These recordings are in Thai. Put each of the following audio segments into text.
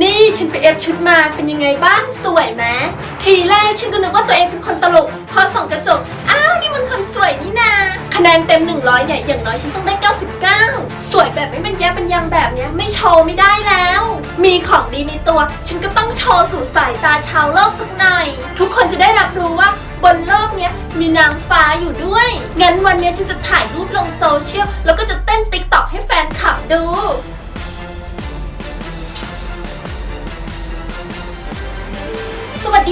นี่ฉันไปเอฟชุดมาเป็นยังไงบ้างสวยไหมทีแรกฉันก็นึกว่าตัวเองเป็นคนตลก พอส่องกระจก อ้าวนี่มันคนสวยนี่นา คะแนนเต็ม 100เนี่ยอย่างน้อยฉันต้องได้ 99 สวยแบบไม่เป็นแย่เป็นยังแบบเนี้ยไม่โชว์ไม่ได้แล้ว มีของดีในตัว ฉันก็ต้องโชว์สู่สายตาชาวโลกสักหน่อยทุกคนจะได้รับรู้ว่าบนโลกเนี้ยมีนางฟ้าอยู่ด้วย งั้นวันเนี้ยฉันจะถ่ายรูปลงโซเชียลแล้วก็จะ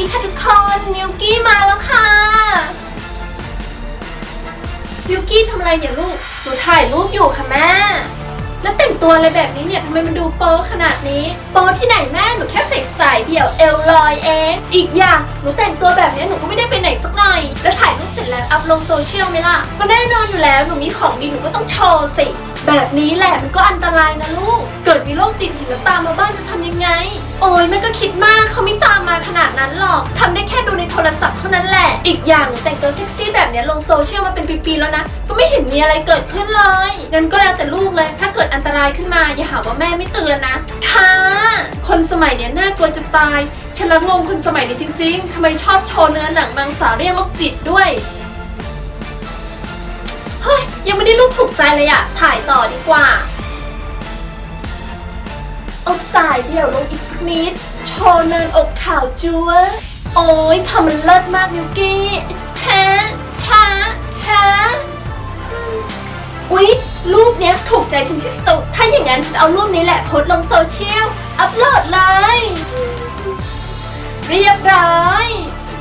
ดีค่ะทุกคนมิวกี้มาแล้วค่ะมิวกี้ทำอะไรเนี่ยลูกหนูถ่ายรูปอยู่ค่ะแม่ แล้วแต่งตัวอะไรแบบนี้เนี่ยทำไมมันดูโป๊ขนาดนี้ โป๊ที่ไหนแม่หนูแค่ใส่สายเดี่ยวเอวลอยเองอีกอย่างหนูแต่งตัวแบบนี้หนูก็ไม่ได้ไปไหนสักหน่อยแล้วถ่ายรูปเสร็จแล้วอัพลงโซเชียลไหมล่ะก็แน่นอนอยู่แล้วหนูมีของดีหนูก็ต้องโชว์สิแบบนี้แหละมันก็อันตรายนะลูก เกิดมีโรคจิตเห็นแล้วตามมาบ้านจะทำยังไง โอ้ยแม่ก็คิดมากเขาไม่ตามมาขนาดนั้นหรอกทำได้แค่ดูในโทรศัพท์เท่านั้นแหละ อีกอย่างหนูแต่งตัวเซ็กซี่แบบเนี้ยลงโซเชียลมาเป็นปีๆแล้วนะ ก็ไม่เห็นมีอะไรเกิดขึ้นเลย งั้นก็แล้วแต่ลูกเลย ถ้าเกิดอันตรายขึ้นมาอย่าหาว่าแม่ไม่เตือนนะ ค่ะ คนสมัยเนี้ยน่ากลัวจะตาย ฉันละงงคนสมัยนี้จริงๆทำไมชอบโชว์เนื้อหนังมังสาเรียกโรคจิตด้วย เฮ้ยยังไม่ได้รูปถูกใจเลยอะถ่ายต่อดีกว่า เอาสายเดี่ยวลงอีกสักนิด โชว์เนินอกขาวจัวโอ้ยทำมันเลิศมากมิวกี้ช้าช้าช้าอุ๊ย รูปเนี้ยถูกใจฉันที่สุด ถ้าอย่างนั้นฉันเอารูปนี้แหละโพสลงโซเชียล อัพโหลดเลย เรียบร้อย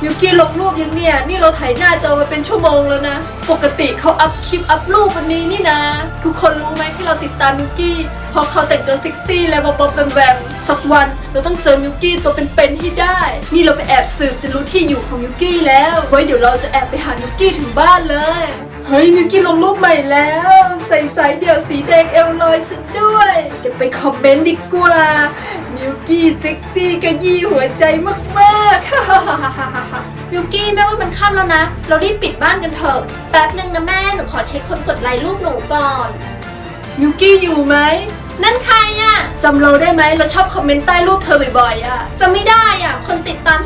มิวกี้ลงรูปยังเนี่ย นี่เราถ่ายหน้าจอมาเป็นชั่วโมงแล้วนะ ปกติเขาอัพคลิปอัพรูปวันนี้นี่นะ ทุกคนรู้ไหมที่เราติดตามมิวกี้พอเขาแต่งตัวเซ็กซี่และบ๊อบๆแวมๆสักวันเราต้องเจอมิวกี้ตัวเป็นๆให้ได้ นี่เราไปแอบสืบจะรู้ที่อยู่ของมิวกี้แล้ว ไว้เดี๋ยวเราจะแอบไปหามิวกี้ถึงบ้านเลย เฮ้ยมิวกี้ลงรูปใหม่แล้ว ใส่สายเดี่ยวสีแดงเอวลอยสุดด้วย เดี๋ยวไปคอมเมนต์ดีกว่า มิวกี้เซ็กซี่กระยี่หัวใจมากๆมิวกี้แม่ว่ามันค่ำแล้วนะ เรารีบปิดบ้านกันเถอะ แป๊บหนึ่งนะแม่หนูขอเช็คคนกดไลค์รูปหนูก่อน มิวกี้อยู่ไหม นั่นใครอะจำเราได้ไหมเราชอบคอมเมนต์ใต้รูปเธอบ่อยๆอะจะไม่ได้อะคนติดตาม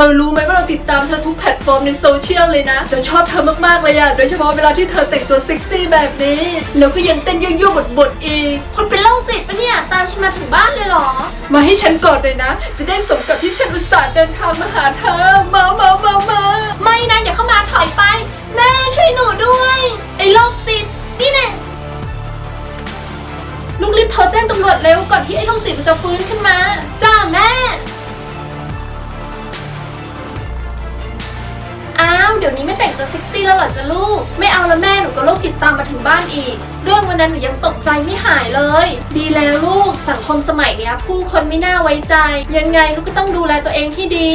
ธอรู้ไหมว่าเราติดตามเธอทุกแพลตฟอร์มในโซเชียลเลยนะเราชอบเธอมากๆเลยอะโดยเฉพาะเวลาที่เธอแต่งตัวเซ็กซี่แบบนี้ แล้วก็ยังเต้นยั่วๆบดๆอีกคนเป็นโรคจิตปะเนี่ย ตามฉันมาถึงบ้านเลยเหรอ มาให้ฉันก่อนเลยนะ จะได้สมกับที่ฉันอุตส่าห์เดินทางมาหาเธอ มามามามาไม่นะอย่าเข้ามาถอยไป แม่ช่วยหนูด้วย ไอ้โรคจิตนี่แน่ลูกรีบโทรแจ้งตำรวจเร็วก่อนที่ไอ้โรคจิตมันจะฟื้นขึ้นมา จ้าแม่ ดี๋ยวนี้ไม่แต่งตัวเซ็กซี่แล้วเหรอจ๊ะลูก ไม่เอาละแม่หนูก็โรคติดตามมาถึงบ้านอีก เรื่องวันนั้นหนูยังตกใจไม่หายเลย ดีแล้วลูกสังคมสมัยเนี้ย ผู้คนไม่น่าไว้ใจ ยังไงลูกก็ต้องดูแลตัวเองที่ดี